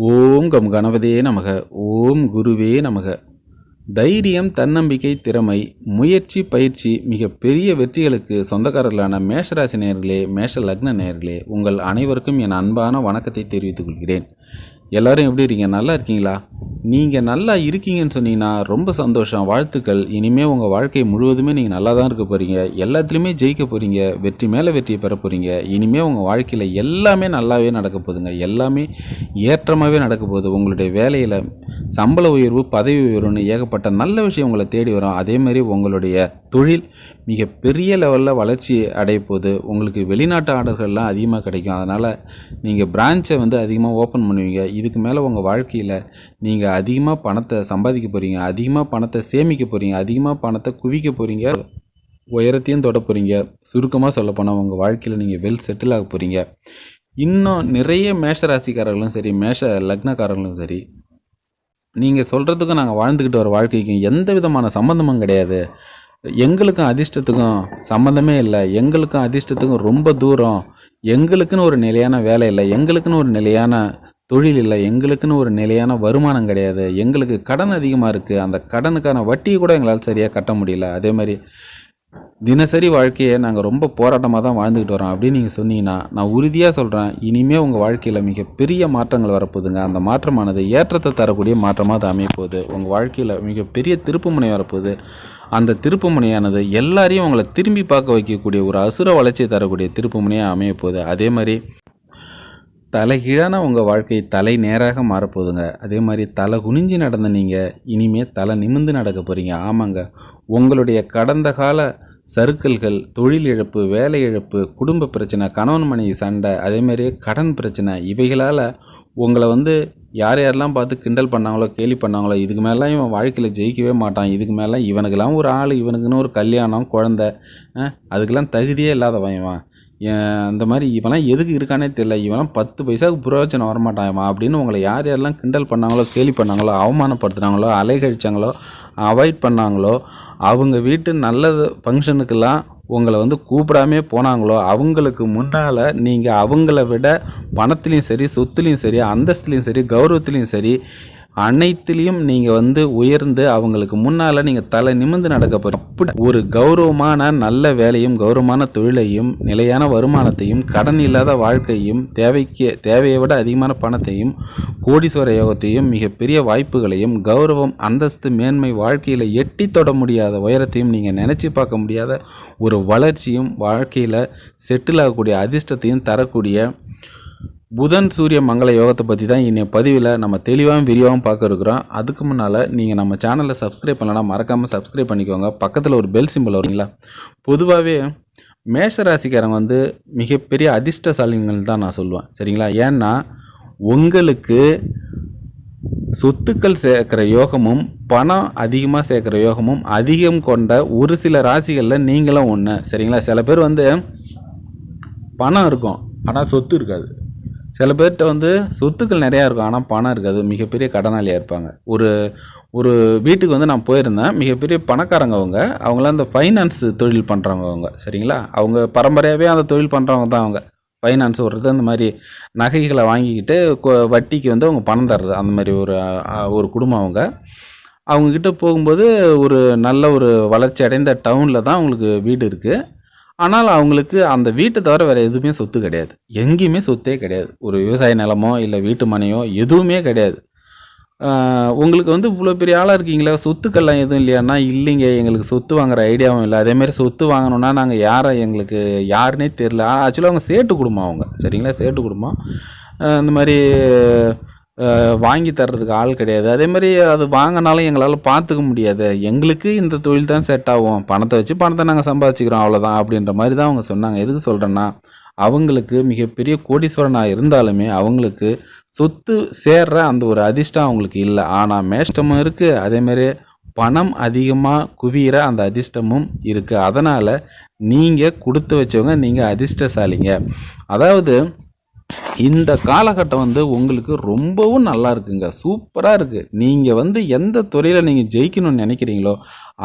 ஓம் come கணவதே நமக. ஓம் குருவே நமக. தைரியம் தன்னம்பிக்கை திறமை முயற்சி பயிற்சி மிக பெரிய வெற்றிகளுக்கு சொந்தக்காரர்களான மேஷராசி நேர்களே மேஷ லக்ன நேர்களே உங்கள் அனைவருக்கும் என் அன்பான வணக்கத்தை தெரிவித்துக் கொள்கிறேன். எல்லாரும் எப்படி இருக்கீங்க? நல்லா இருக்கீங்களா? நீங்கள் நல்லா இருக்கீங்கன்னு சொன்னீங்கன்னா ரொம்ப சந்தோஷம் வாழ்த்துக்கள். இனிமேல் உங்கள் வாழ்க்கை முழுவதுமே நீங்கள் நல்லா தான் இருக்க போகிறீங்க எல்லாத்துலேயுமே ஜெயிக்க போகிறீங்க வெற்றி மேலே வெற்றியை பெற போகிறீங்க இனிமேல் உங்கள் வாழ்க்கையில் எல்லாமே நல்லாவே நடக்க போகுதுங்க. எல்லாமே ஏற்றமாகவே நடக்க போகுது. உங்களுடைய வேலையில் சம்பள உயர்வு பதவி உயர்வுன்னு ஏகப்பட்ட நல்ல விஷயம் உங்களை தேடி வரும். அதேமாதிரி உங்களுடைய தொழில் மிக பெரிய லெவலில் வளர்ச்சி அடைய போகுது. உங்களுக்கு வெளிநாட்டு ஆர்டர்கள்லாம் அதிகமாக கிடைக்கும். அதனால் நீங்கள் பிரான்ச்சை வந்து அதிகமாக ஓப்பன் பண்ணுவீங்க. இதுக்கு மேலே உங்கள் வாழ்க்கையில் நீங்கள் அதிகமாக பணத்தை சம்பாதிக்க போகிறீங்க அதிகமாக பணத்தை சேமிக்க போகிறீங்க அதிகமாக பணத்தை குவிக்க போகிறீங்க உயரத்தையும் தொட போகிறீங்க சுருக்கமாக சொல்லப்போனால் உங்கள் வாழ்க்கையில் நீங்கள் வெல் செட்டில் ஆக போகிறீங்க இன்னும் நிறைய மேஷ ராசிக்காரர்களும் சரி மேஷ லக்னக்காரர்களும் சரி நீங்கள் சொல்கிறதுக்கும் நாங்கள் வாழ்ந்துக்கிட்டு வர வாழ்க்கைக்கும் எந்த விதமான சம்மந்தமும் கிடையாது. எங்களுக்கும் அதிர்ஷ்டத்துக்கும் சம்மந்தமே இல்லை. எங்களுக்கும் அதிர்ஷ்டத்துக்கும் ரொம்ப தூரம். எங்களுக்குன்னு ஒரு நிலையான வேலை இல்லை. எங்களுக்குன்னு ஒரு நிலையான தொழில் இல்லை. எங்களுக்குன்னு ஒரு நிலையான வருமானம் கிடையாது. எங்களுக்கு கடன் அதிகமாக இருக்குது அந்த கடனுக்கான வட்டியை கூட எங்களால் சரியாக கட்ட முடியல. அதே மாதிரி தினசரி வாழ்க்கையை நாங்கள் ரொம்ப போராட்டமாக தான் வாழ்ந்துக்கிட்டு வரோம். அப்படின்னு நீங்கள் சொன்னீங்கன்னா நான் உறுதியாக சொல்கிறேன் இனிமேல் உங்கள் வாழ்க்கையில் மிகப்பெரிய மாற்றங்கள் வரப்போகுதுங்க. அந்த மாற்றமானது ஏற்றத்தை தரக்கூடிய மாற்றமாக அது அமையப்போகுது. உங்கள் வாழ்க்கையில் மிகப்பெரிய திருப்புமுனை வரப்போகுது. அந்த திருப்புமுனையானது எல்லாரையும் உங்களை திரும்பி பார்க்க வைக்கக்கூடிய ஒரு அசுர வளர்ச்சியை தரக்கூடிய திருப்புமுனையாக அமையப்போகுது. அதே மாதிரி தலைகீழான உங்கள் வாழ்க்கை தலை நேராக மாறப்போகுதுங்க. அதே மாதிரி தலை குனிஞ்சு நடந்த நீங்கள் இனிமேல் தலை நிமிந்து நடக்க போகிறீங்க ஆமாங்க. உங்களுடைய கடந்த கால சறுக்கல்கள் தொழில் இழப்பு வேலை இழப்பு குடும்ப பிரச்சனை கணவன் மனைவி சண்டை அதேமாரி கடன் பிரச்சனை இவைகளால் உங்களை வந்து யார் யாரெல்லாம் பார்த்து கிண்டல் பண்ணாங்களோ கேலி பண்ணாங்களோ இதுக்கு மேலாம் இவன் வாழ்க்கையில் ஜெயிக்கவே மாட்டான். இதுக்கு மேலே இவனுக்கெல்லாம் ஒரு ஆள் இவனுக்குன்னு ஒரு கல்யாணம் குழந்த அதுக்கெல்லாம் தகுதியே இல்லாதவன் இவன். அந்த மாதிரி இவன்லாம் எதுக்கு இருக்கானே தெரில இவெல்லாம் பத்து பைசாவுக்கு பிரயோஜனம் வரமாட்டான் அப்படின்னு உங்களை யார் யாரெல்லாம் கிண்டல் பண்ணாங்களோ கேலி பண்ணாங்களோ அவமானப்படுத்துனாங்களோ அலைகழிச்சாங்களோ அவாய்ட் பண்ணாங்களோ அவங்க வீட்டு நல்ல ஃபங்க்ஷனுக்கெல்லாம் உங்களை வந்து கூப்பிடாமே போனாங்களோ அவங்களுக்கு முன்னால் நீங்கள் அவங்கள விட பணத்துலேயும் சரி சொத்துலேயும் சரி அந்தஸ்துலேயும் சரி கௌரவத்துலேயும் சரி அனைத்துலேயும் நீங்கள் வந்து உயர்ந்து அவங்களுக்கு முன்னால் நீங்கள் தலை நிமிர்ந்து நடக்க போகிறோம் அப்படி ஒரு கௌரவமான நல்ல வேலையும் கௌரவமான தொழிலையும் நிலையான வருமானத்தையும் கடன் இல்லாத வாழ்க்கையும் தேவைக்கு தேவையை விட அதிகமான பணத்தையும் கோடீஸ்வர யோகத்தையும் மிகப்பெரிய வாய்ப்புகளையும் கௌரவம் அந்தஸ்து மேன்மை வாழ்க்கையில் எட்டி தொட முடியாத உயரத்தையும் நீங்கள் நினச்சி பார்க்க முடியாத ஒரு வளர்ச்சியும் வாழ்க்கையில் செட்டில் ஆகக்கூடிய அதிர்ஷ்டத்தையும் தரக்கூடிய புதன் சூரிய மங்கள யோகத்தை பற்றி தான் இன்னைய பதிவில் நம்ம தெளிவாகவும் விரிவாகவும் பார்க்க இருக்கிறோம் அதுக்கு முன்னால் நீங்கள் நம்ம சேனலை சப்ஸ்கிரைப் பண்ணலன்னா மறக்காமல் சப்ஸ்கிரைப் பண்ணிக்கோங்க. பக்கத்தில் ஒரு பெல் சிம்பிள் வருங்களா? பொதுவாகவே மேஷ ராசிக்காரங்க வந்து மிகப்பெரிய அதிர்ஷ்டசாலிகள் தான் நான் சொல்லுவேன். சரிங்களா? ஏன்னா உங்களுக்கு சொத்துக்கள் சேர்க்குற யோகமும் பணம் அதிகமாக சேர்க்குற யோகமும் அதிகம் கொண்ட ஒரு சில ராசிகளில் நீங்களும் ஒன்று சரிங்களா? சில பேர் வந்து பணம் இருக்கும் ஆனால் சொத்து இருக்காது. சில பேர்கிட்ட வந்து சொத்துக்கள் நிறையா இருக்கும். ஆனால் பணம் இருக்காது. மிகப்பெரிய கடனாளியாக இருப்பாங்க. ஒரு ஒரு வீட்டுக்கு வந்து நான் போயிருந்தேன். மிகப்பெரிய பணக்காரங்க அவங்க. அவங்களாம் அந்த ஃபைனான்ஸ் தொழில் பண்ணுறவங்க அவங்க. சரிங்களா? அவங்க பரம்பரையாகவே அந்த தொழில் பண்ணுறவங்க தான் அவங்க. ஃபைனான்ஸ் விடுறது அந்த மாதிரி நகைகளை வாங்கிக்கிட்டு வட்டிக்கு வந்து அவங்க பணம் தர்றது. அந்த மாதிரி ஒரு ஒரு குடும்பம் அவங்க. அவங்கக்கிட்ட போகும்போது ஒரு நல்ல ஒரு வளர்ச்சி அடைந்த டவுனில் தான் அவங்களுக்கு வீடு இருக்குது ஆனால் அவங்களுக்கு அந்த வீட்டை தவிர வேறு எதுவுமே சொத்து கிடையாது. எங்கேயுமே சொத்தே கிடையாது. ஒரு விவசாய நிலமோ இல்லை வீட்டு மனையோ எதுவுமே கிடையாது. உங்களுக்கு வந்து இவ்வளோ பெரிய ஆளாக இருக்கீங்களா சொத்துக்கள்லாம் எதுவும் இல்லையான்னா இல்லைங்க. எங்களுக்கு சொத்து வாங்குற ஐடியாவும் இல்லை. அதேமாரி சொத்து வாங்கணும்னா நாங்கள் யாரை எங்களுக்கு யாருன்னே தெரில ஆக்சுவலாக அவங்க சேட்டு குடும்பம் அவங்க. சரிங்களா? சேட்டு குடும்பம். இந்த மாதிரி வாங்கி தர்றதுக்கு ஆள் கிடையாது. அதே மாதிரி அது வாங்கினாலும் எங்களால் பார்த்துக்க முடியாது. எங்களுக்கு இந்த தொழில் தான் செட் ஆகும். பணத்தை வச்சு பணத்தை நாங்கள் சம்பாதிச்சுக்கிறோம் அவ்வளோதான் அப்படின்ற மாதிரி தான் அவங்க சொன்னாங்க. எதுக்கு சொல்கிறேன்னா அவங்களுக்கு மிகப்பெரிய கோடீஸ்வரனாக இருந்தாலுமே அவங்களுக்கு சொத்து சேர்ற அந்த ஒரு அதிர்ஷ்டம் அவங்களுக்கு இல்லை. ஆனால் மேஷ்டமும் இருக்குது அதேமாரி பணம் அதிகமாக குவிகிற அந்த அதிர்ஷ்டமும் இருக்குது அதனால் நீங்கள் கொடுத்து வச்சவங்க நீங்கள் அதிர்ஷ்டசாலிங்க. அதாவது இந்த காலகட்டம் வந்து உங்களுக்கு ரொம்பவும் நல்லா இருக்குங்க. சூப்பராக இருக்குது நீங்கள் வந்து எந்த துறையில் நீங்கள் ஜெயிக்கணும்னு நினைக்கிறீங்களோ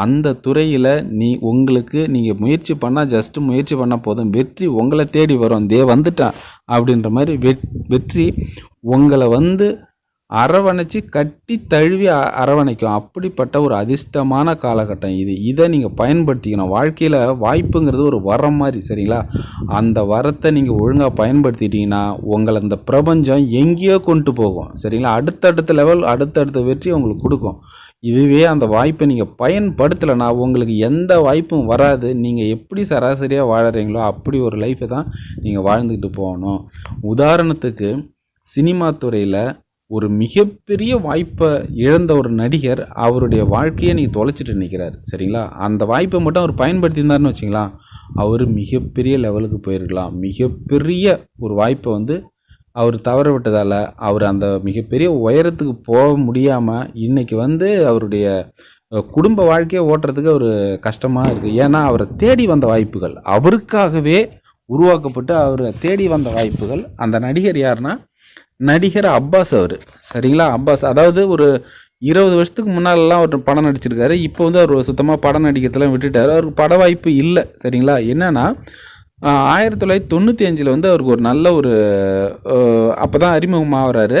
அந்த துறையில் நீ உங்களுக்கு நீங்கள் முயற்சி பண்ணால் ஜஸ்ட்டு முயற்சி பண்ணால் போதும். வெற்றி உங்களை தேடி வரும். தே வந்துட்டான் அப்படின்ற மாதிரி வெட் வெற்றி உங்களை வந்து அரவணைச்சு கட்டி தழுவி அ- அரவணைக்கும். அப்படிப்பட்ட ஒரு அதிர்ஷ்டமான காலகட்டம் இது. இதை நீங்கள் பயன்படுத்திக்கணும். வாழ்க்கையில் வாய்ப்புங்கிறது ஒரு வரம் மாதிரி சரிங்களா? அந்த வரத்தை நீங்கள் ஒழுங்காக பயன்படுத்திட்டீங்கன்னா உங்களை அந்த பிரபஞ்சம் எங்கேயோ கொண்டு போகும். சரிங்களா? அடுத்தடுத்த லெவல் அடுத்தடுத்த வெற்றி உங்களுக்கு கொடுக்கும். இதுவே அந்த வாய்ப்பை நீங்கள் பயன்படுத்தலைன்னா உங்களுக்கு எந்த வாய்ப்பும் வராது. நீங்கள் எப்படி சராசரியாக வாழறீங்களோ அப்படி ஒரு லைஃப்பை தான் நீங்கள் வாழ்ந்துக்கிட்டு போகணும். உதாரணத்துக்கு சினிமா துறையில் ஒரு மிகப்பெரிய வாய்ப்பை இழந்த ஒரு நடிகர் அவருடைய வாழ்க்கையை நீங்கள் தொலைச்சிட்டு நிற்கிறார் சரிங்களா? அந்த வாய்ப்பை மட்டும் அவர் பயன்படுத்தியிருந்தாருன்னு வச்சிங்களா அவர் மிகப்பெரிய லெவலுக்கு போயிருக்கலாம். மிகப்பெரிய ஒரு வாய்ப்பை வந்து அவர் தவற விட்டதால் அவர் அந்த மிகப்பெரிய உயரத்துக்கு போக முடியாமல் இன்றைக்கி வந்து அவருடைய குடும்ப வாழ்க்கையை ஓட்டுறதுக்கு ஒரு கஷ்டமாக இருக்குது ஏன்னா அவரை தேடி வந்த வாய்ப்புகள் அவருக்காகவே உருவாக்கப்பட்டு அவரை தேடி வந்த வாய்ப்புகள் அந்த நடிகர் யாருன்னா நடிகர் அப்பாஸ் அவர். சரிங்களா? அப்பாஸ். அதாவது ஒரு இருபது வருஷத்துக்கு முன்னாலெல்லாம் அவர் படம் நடிச்சிருக்காரு. இப்போ வந்து அவர் சுத்தமாக படம் நடிக்கிறதெல்லாம் விட்டுட்டார். அவருக்கு பட வாய்ப்பு இல்லை. சரிங்களா? என்னென்னா ஆயிரத்தி தொள்ளாயிரத்தி தொண்ணூற்றி அஞ்சில் வந்து அவருக்கு ஒரு நல்ல ஒரு அப்போ தான் அறிமுகமாகறாரு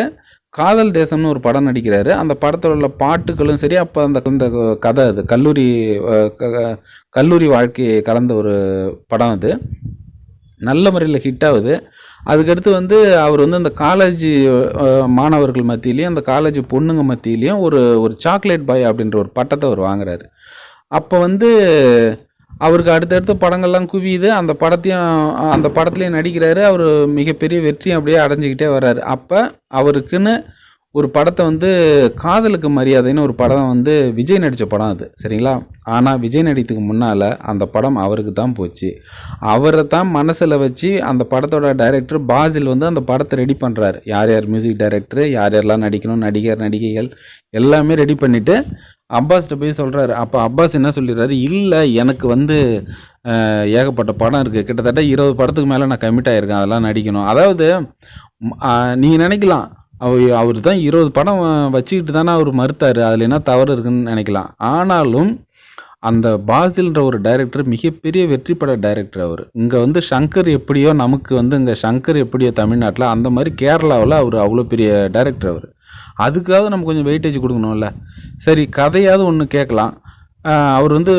காதல் தேசம்னு ஒரு படம் நடிக்கிறாரு. அந்த படத்தில் உள்ள பாட்டுகளும் சரி அப்போ அந்த இந்த கதை அது. கல்லூரி கல்லூரி வாழ்க்கையை கலந்த ஒரு படம் அது. நல்ல முறையில் ஹிட் ஆகுது. அதுக்கடுத்து வந்து அவர் வந்து அந்த காலேஜ் மாணவர்கள் மத்தியிலையும் அந்த காலேஜ் பொண்ணுங்க மத்தியிலையும் ஒரு ஒரு சாக்லேட் பாய் அப்படின்ற ஒரு பட்டத்தை அவர் வாங்குறாரு. அப்போ வந்து அவருக்கு அடுத்தடுத்த படங்கள்லாம் குவியுது. அந்த படத்தையும் அந்த படத்துலையும் நடிக்கிறாரு. அவர் மிகப்பெரிய வெற்றியும் அப்படியே அடைஞ்சிக்கிட்டே வர்றாரு. அப்போ அவருக்குன்னு ஒரு படத்தை வந்து காதலுக்கு மரியாதைன்னு ஒரு படம் வந்து விஜய் நடித்த படம் அது சரிங்களா? ஆனால் விஜய் நடித்ததுக்கு முன்னால் அந்த படம் அவருக்கு தான் போச்சு. அவரை தான் மனசில் வச்சு அந்த படத்தோட டைரக்டர் பாசில் வந்து அந்த படத்தை ரெடி பண்ணுறாரு யார் யார் மியூசிக் டைரக்டர் யார் யாரெல்லாம் நடிக்கணும் நடிகர் நடிகைகள் எல்லாமே ரெடி பண்ணிவிட்டு அப்பாஸ்கிட்ட போய் சொல்கிறாரு அப்போ அப்பாஸ் என்ன சொல்லிடுறாரு? இல்லை எனக்கு வந்து ஏகப்பட்ட படம் இருக்குது கிட்டத்தட்ட இருபது படத்துக்கு மேலே நான் கமிட் ஆகியிருக்கேன் அதெல்லாம் நடிக்கணும். அதாவது நீங்கள் நினைக்கலாம் அவர் அவர் தான் இருபது படம் வச்சுக்கிட்டு தானே அவர் மறுத்தார். அதில் என்ன தவறு இருக்குன்னு நினைக்கலாம். ஆனாலும் அந்த பாசில்ன்ற ஒரு டைரக்டர் மிகப்பெரிய வெற்றி பட டைரக்டர் அவர். இங்கே வந்து சங்கர் எப்படியோ நமக்கு வந்து இங்கே சங்கர் எப்படியோ தமிழ்நாட்டில் அந்த மாதிரி கேரளாவில் அவர் அவ்வளோ பெரிய டைரக்டர் அவர். அதுக்காவது நம்ம கொஞ்சம் வெயிட்டேஜ் கொடுக்கணும்ல. சரி கதையாவது ஒன்று கேட்கலாம். அவர் வந்து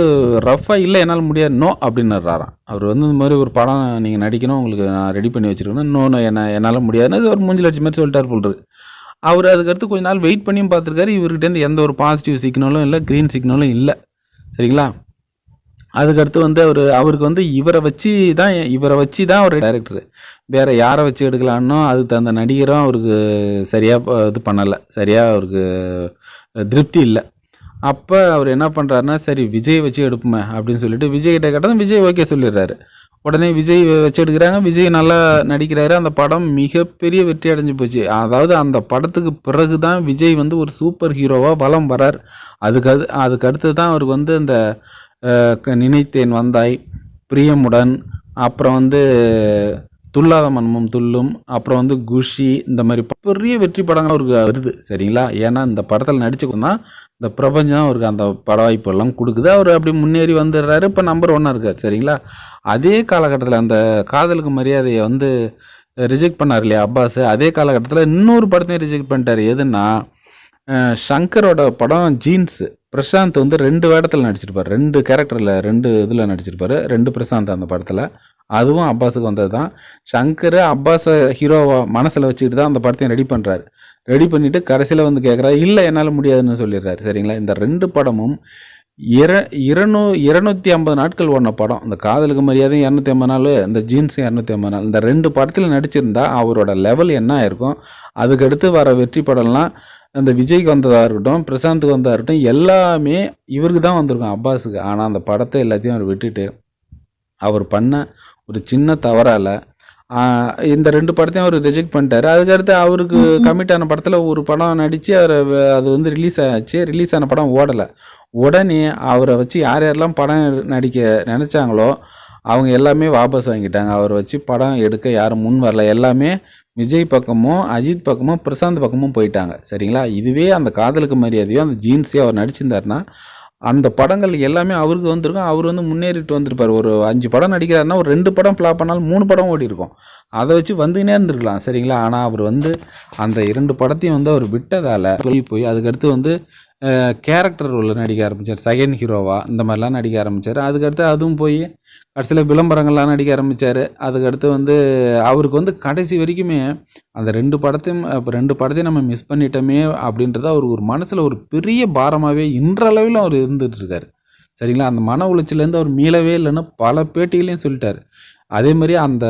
ரஃப்பாக இல்லை என்னால் முடியாது. நோ அப்படின்னுறாராம். அவர் வந்து இந்த மாதிரி ஒரு படம் நீங்கள் நடிக்கணும் உங்களுக்கு நான் ரெடி பண்ணி வச்சுருக்கேன் நோ நோ என்ன என்னால் முடியாதுன்னு ஒரு மூஞ்சி லட்சம் மாதிரி சொல்லிட்டார் போல்றது அவர் அதுக்கடுத்து கொஞ்ச நாள் வெயிட் பண்ணியும் பார்த்துருக்காரு. இவர்கிட்டேருந்து எந்த ஒரு பாசிட்டிவ் சிக்னலும் இல்லை க்ரீன் சிக்னலும் இல்லை. சரிங்களா? அதுக்கடுத்து வந்து அவர் அவருக்கு வந்து இவரை வச்சு தான் இவரை வச்சு தான் அவர் டைரக்டர் வேற யாரை வச்சு எடுக்கலான்னோ அதுக்கு தகுந்த நடிகரும் அவருக்கு சரியாக இது பண்ணலை. சரியாக அவருக்கு திருப்தி இல்லை. அப்போ அவர் என்ன பண்ணுறாருன்னா சரி விஜய் வச்சு எடுப்போமே அப்படின்னு சொல்லிட்டு விஜய் கேட்டால் கேட்டதும் விஜய் ஓகே சொல்லிடுறாரு. உடனே விஜய் வச்சு எடுக்கிறாங்க. விஜய் நல்லா நடிக்கிறாரு. அந்த படம் மிகப்பெரிய வெற்றி அடைஞ்சு போச்சு. அதாவது அந்த படத்துக்கு பிறகு தான் விஜய் வந்து ஒரு சூப்பர் ஹீரோவாக வலம் வரார். அதுக்கு அது அதுக்கு அடுத்து தான் அவருக்கு வந்து அந்த க- நினைத்தேன் வந்தாய் பிரியமுடன் அப்புறம் வந்து துல்லாத மன்மம் துல்லும் அப்புறம் வந்து குஷி இந்த மாதிரி பெரிய வெற்றி படங்கள் அவருக்கு வருது சரிங்களா? ஏன்னா இந்த படத்தில் நடிச்சுக்கணும் இந்த பிரபஞ்சம் அவருக்கு அந்த பட வாய்ப்பெல்லாம் கொடுக்குது. அவர் அப்படி முன்னேறி வந்துடுறாரு. இப்போ நம்பர் ஒன்னாக இருக்கார் சரிங்களா? அதே காலகட்டத்தில் அந்த காதலுக்கு மரியாதையை வந்து ரிஜெக்ட் பண்ணார் இல்லையா அப்பாஸ்? அதே காலகட்டத்தில் இன்னொரு படத்தையும் ரிஜெக்ட் பண்ணிட்டார். எதுன்னா சங்கரோட படம் ஜீன்ஸு. பிரசாந்த் வந்து ரெண்டு வேடத்தில் நடிச்சிருப்பார். ரெண்டு கேரக்டரில் ரெண்டு இதில் நடிச்சிருப்பார். ரெண்டு பிரசாந்த் அந்த படத்தில். அதுவும் அப்பாஸுக்கு வந்தது தான் சங்கர் அப்பாஸை ஹீரோவாக மனசில் வச்சுக்கிட்டு தான் அந்த படத்தையும் ரெடி பண்ணுறாரு ரெடி பண்ணிவிட்டு கடைசியில் வந்து கேட்குறாரு இல்லை என்னால் முடியாதுன்னு சொல்லிடுறாரு. சரிங்களா? இந்த ரெண்டு படமும் இர இருநூ இருநூத்தி ஐம்பது நாட்கள் ஓடின படம். இந்த காதலுக்கு மரியாதை இரநூத்தி ஐம்பது நாள் இந்த ஜீன்ஸும் இரநூத்தி ஐம்பது நாள். இந்த ரெண்டு படத்தில் நடிச்சிருந்தா அவரோட லெவல் என்ன ஆயிருக்கும்? அதுக்கடுத்து வர வெற்றி படம்லாம் இந்த விஜய்க்கு வந்ததாக இருக்கட்டும் பிரசாந்துக்கு வந்ததாக இருக்கட்டும் எல்லாமே இவருக்கு தான் வந்திருக்கும் அப்பாஸுக்கு. ஆனால் அந்த படத்தை எல்லாத்தையும் அவர் விட்டுட்டு அவர் பண்ண ஒரு சின்ன தவறால் இந்த ரெண்டு படத்தையும் அவர் ரிஜெக்ட் பண்ணிட்டாரு. அதுக்கடுத்து அவருக்கு கமிட் ஆன படத்தில் ஒரு படம் நடித்து அவர் அது வந்து ரிலீஸ் ஆச்சு. ரிலீஸ் ஆன படம் ஓடலை. உடனே அவரை வச்சு யார் யாரெல்லாம் படம் நடிக்க நினச்சாங்களோ அவங்க எல்லாமே வாபஸ் வாங்கிட்டாங்க. அவரை வச்சு படம் எடுக்க யாரும் முன் வரல. எல்லாமே விஜய் பக்கமும் அஜித் பக்கமும் பிரசாந்த் பக்கமும் போயிட்டாங்க. சரிங்களா? இதுவே அந்த காதலுக்கு மரியாதையோ அந்த ஜீன்ஸையோ அவர் நடிச்சிருந்தாருன்னா அந்த படங்கள் எல்லாமே அவருக்கு வந்திருக்கும். அவர் வந்து முன்னேறிட்டு வந்திருப்பார். ஒரு அஞ்சு படம் நடிக்கிறாருன்னா ஒரு ரெண்டு படம் ஃப்ளாப் பண்ணாலும் மூணு படம் ஓடி இருக்கும் அதை வச்சு வந்துக்கினே இருந்திருக்கலாம் சரிங்களா? ஆனால் அவர் வந்து அந்த இரண்டு படத்தையும் வந்து அவர் விட்டதால் சொல்லி போய் அதுக்கடுத்து வந்து கேரக்டர் ரோலில் நடிக்க ஆரம்பித்தார் செகண்ட் ஹீரோவா இந்த மாதிரிலாம் நடிக்க ஆரம்பித்தார் அதுக்கடுத்து அதுவும் போய் கடைசியில் விளம்பரங்கள்லாம் நடிக்க ஆரம்பித்தார் அதுக்கடுத்து வந்து அவருக்கு வந்து கடைசி வரைக்குமே அந்த ரெண்டு படத்தையும் இப்போ ரெண்டு படத்தையும் நம்ம மிஸ் பண்ணிட்டோமே அப்படின்றது அவர் ஒரு மனசில் ஒரு பெரிய பாரமாகவே இன்றளவிலும் அவர் இருந்துகிட்ருக்கார் சரிங்களா? அந்த மன உளைச்சலேருந்து அவர் மீளவே இல்லைன்னு பல பேட்டிகளையும் சொல்லிட்டார். அதே மாதிரி அந்த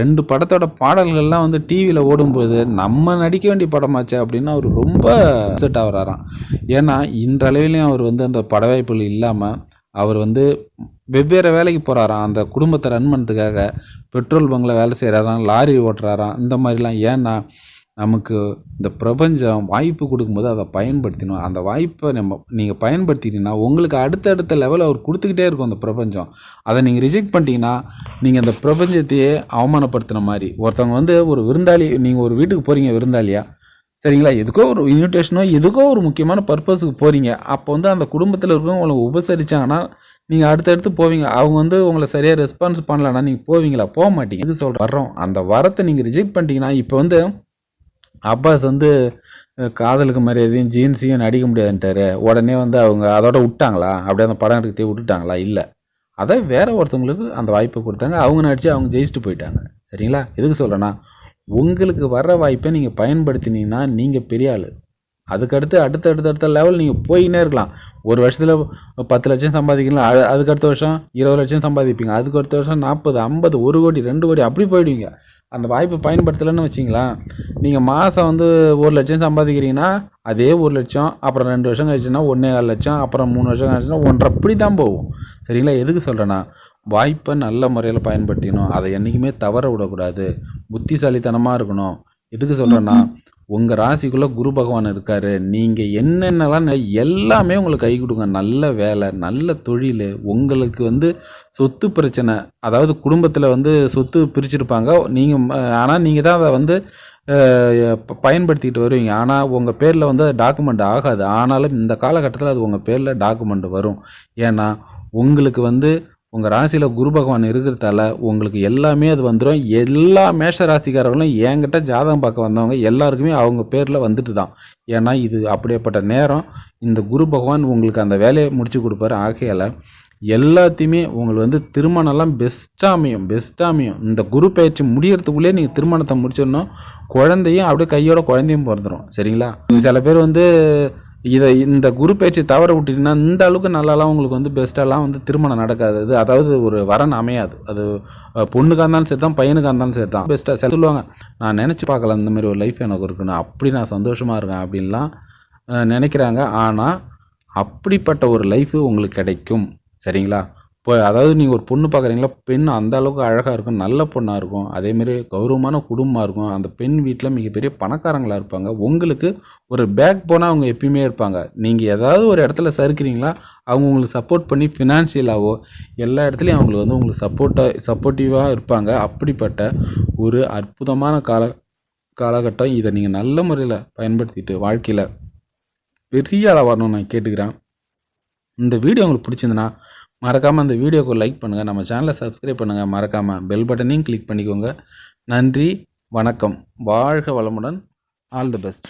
ரெண்டு படத்தோட பாடல்கள்லாம் வந்து டிவியில் ஓடும்போது நம்ம நடிக்க வேண்டிய படமாச்சு அப்படின்னு அவர் ரொம்ப அப்செட் ஆகிறாராம். ஏன்னா இன்றளவிலையும் அவர் வந்து அந்த பட வாய்ப்புகள் இல்லாமல் அவர் வந்து வெவ்வேறு வேலைக்கு போகிறாராம் அந்த குடும்பத்தை ரன் பண்ணுறதுக்காக பெட்ரோல் பங்கில் வேலை செய்கிறாராம் லாரி ஓட்டுறாராம். இந்த மாதிரிலாம் ஏன்னா நமக்கு இந்த பிரபஞ்சம் வாய்ப்பு கொடுக்கும்போது அதை பயன்படுத்தணும் அந்த வாய்ப்பை நம்ம நீங்கள் பயன்படுத்திட்டீங்கன்னா உங்களுக்கு அடுத்தடுத்த லெவல் அவர் கொடுத்துக்கிட்டே இருக்கும் அந்த பிரபஞ்சம். அதை நீங்கள் ரிஜெக்ட் பண்ணிட்டீங்கன்னா நீங்கள் அந்த பிரபஞ்சத்தையே அவமானப்படுத்தின மாதிரி. ஒருத்தவங்க வந்து ஒரு விருந்தாளி நீங்கள் ஒரு வீட்டுக்கு போகிறீங்க விருந்தாளியா? சரிங்களா? எதுக்கோ ஒரு இன்விடேஷனோ எதுக்கோ ஒரு முக்கியமான பர்பஸுக்கு போகிறீங்க அப்போ வந்து அந்த குடும்பத்தில் இருக்கவங்க உங்களை உபசரித்தாங்கன்னா நீங்கள் அடுத்தடுத்து போவீங்க. அவங்க வந்து உங்களை சரியாக ரெஸ்பான்ஸ் பண்ணலன்னா நீங்கள் போவீங்களா? போக மாட்டீங்க. இது சொல்கிற வரோம் அந்த வரத்தை நீங்கள் ரிஜெக்ட் பண்ணிட்டீங்கன்னா இப்போ வந்து அப்பாஸ் வந்து காதலுக்கு மரியாதையும் ஜீன்ஸையும் நடிக்க முடியாதுன்ட்டாரு. உடனே வந்து அவங்க அதோட விட்டாங்களா? அப்படியே அந்த படம் எடுக்கத்தையே விட்டுட்டாங்களா? இல்லை. அதை வேற ஒருத்தவங்களுக்கு அந்த வாய்ப்பை கொடுத்தாங்க. அவங்க நடித்து அவங்க ஜெயிச்சுட்டு போயிட்டாங்க. சரிங்களா? எதுக்கு சொல்கிறேன்னா உங்களுக்கு வர்ற வாய்ப்பை நீங்கள் பயன்படுத்தினீங்கன்னா நீங்கள் பெரிய ஆள். அதுக்கடுத்து அடுத்த அடுத்த அடுத்த லெவல் நீங்கள் போயின்னே இருக்கலாம். ஒரு வருஷத்தில் பத்து லட்சம் சம்பாதிக்கலாம் அது அதுக்கு அடுத்த வருஷம் இருபது லட்சம் சம்பாதிப்பீங்க. அதுக்கு அடுத்த வருஷம் நாற்பது ஐம்பது ஒரு கோடி ரெண்டு கோடி அப்படி போயிடுவீங்க. அந்த வாய்ப்பை பயன்படுத்தலைன்னு வச்சிங்களேன். நீங்கள் மாதம் வந்து ஒரு லட்சம் சம்பாதிக்கிறீங்கன்னா அதே ஒரு லட்சம் அப்புறம் ரெண்டு வருஷம் கழிச்சுன்னா ஒன்றே கால் லட்சம் அப்புறம் மூணு வருஷம் கழிச்சுன்னா ஒன்றரை. அப்படி தான் போகும். சரிங்களா? எதுக்கு சொல்கிறேன்னா வாய்ப்பை நல்ல முறையில் பயன்படுத்திக்கணும். அதை என்றைக்குமே தவற விடக்கூடாது. புத்திசாலித்தனமாக இருக்கணும். எதுக்கு சொல்கிறேன்னா உங்கள் ராசிக்குள்ளே குரு பகவான் இருக்கார். நீங்கள் என்னென்னலாம் எல்லாமே உங்களுக்கு கை கொடுங்க. நல்ல வேலை நல்ல தொழில் உங்களுக்கு வந்து சொத்து பிரச்சனை அதாவது குடும்பத்தில் வந்து சொத்து பிரிச்சிருப்பாங்க. நீங்கள் ஆனால் நீங்கள் தான் அதை வந்து பயன்படுத்திக்கிட்டு வருவீங்க. ஆனால் உங்கள் பேரில் வந்து டாக்குமெண்ட் ஆகாது. ஆனாலும் இந்த காலகட்டத்தில் அது உங்கள் பேரில் டாக்குமெண்ட் வரும். ஏன்னா உங்களுக்கு வந்து உங்கள் ராசியில் குரு பகவான் இருக்கிறதால உங்களுக்கு எல்லாமே அது வந்துடும் எல்லா மேஷ ராசிக்காரர்களும் என்கிட்ட ஜாதகம் பார்க்க வந்தவங்க எல்லாருக்குமே அவங்க பேரில் வந்துட்டு தான். ஏன்னா இது அப்படியேப்பட்ட நேரம். இந்த குரு பகவான் உங்களுக்கு அந்த வேலையை முடிச்சு கொடுப்பாரு. ஆகையால் எல்லாத்தையுமே உங்களுக்கு வந்து திருமணம்லாம் பெஸ்ட்டாக அமையும். பெஸ்ட்டாக அமையும். இந்த குரு பயிற்சி முடியறதுக்குள்ளே நீங்கள் திருமணத்தை முடிச்சிடணும். குழந்தையும் அப்படியே கையோட குழந்தையும் பிறந்துடும் சரிங்களா? சில பேர் வந்து இதை இந்த குரு பயிற்சி தவற விட்டீங்கன்னா இந்த அளவுக்கு நல்லாலாம் உங்களுக்கு வந்து பெஸ்ட்டாலாம் வந்து திருமணம் நடக்காது. அது அதாவது ஒரு வரன் அமையாது. அது பொண்ணுக்காக இருந்தாலும் சரி தான் பையனுக்காக இருந்தாலும் சரி தான் பெஸ்ட்டாக சொல்லுவாங்க. நான் நினச்சி பார்க்கல அந்த மாதிரி ஒரு லைஃப் எனக்கு இருக்குன்னு. அப்படி நான் சந்தோஷமாக இருக்கேன் அப்படின்லாம் நினைக்கிறாங்க. ஆனால் அப்படிப்பட்ட ஒரு லைஃபு உங்களுக்கு கிடைக்கும். சரிங்களா? இப்போ அதாவது நீங்கள் ஒரு பொண்ணு பார்க்குறீங்களா பெண் அந்த அளவுக்கு அழகாக இருக்கும் நல்ல பொண்ணாக இருக்கும். அதேமாரி கௌரவமான குடும்பமாக இருக்கும். அந்த பெண் வீட்டில் மிகப்பெரிய பணக்காரங்களாக இருப்பாங்க. உங்களுக்கு ஒரு பேக் போனால் அவங்க எப்பயுமே இருப்பாங்க. நீங்கள் ஏதாவது ஒரு இடத்துல சறுக்கிறீங்களா அவங்க உங்களுக்கு சப்போர்ட் பண்ணி ஃபினான்ஷியலாகவோ எல்லா இடத்துலையும் அவங்களுக்கு வந்து உங்களுக்கு சப்போர்ட்டாக சப்போர்ட்டிவாக இருப்பாங்க. அப்படிப்பட்ட ஒரு அற்புதமான கால காலகட்டம் இதை நீங்கள் நல்ல முறையில் பயன்படுத்திட்டு வாழ்க்கையில் பெரிய அளவு வரணும்னு நான் கேட்டுக்கிறேன். இந்த வீடியோ உங்களுக்கு பிடிச்சிருந்தனா மறக்காமல் அந்த வீடியோக்கு லைக் பண்ணுங்கள் நம்ம சேனலை சப்ஸ்கிரைப் பண்ணுங்கள் மறக்காமல் பெல் பட்டனையும் கிளிக் பண்ணிக்கோங்க. நன்றி வணக்கம். வாழ்க வளமுடன். All the best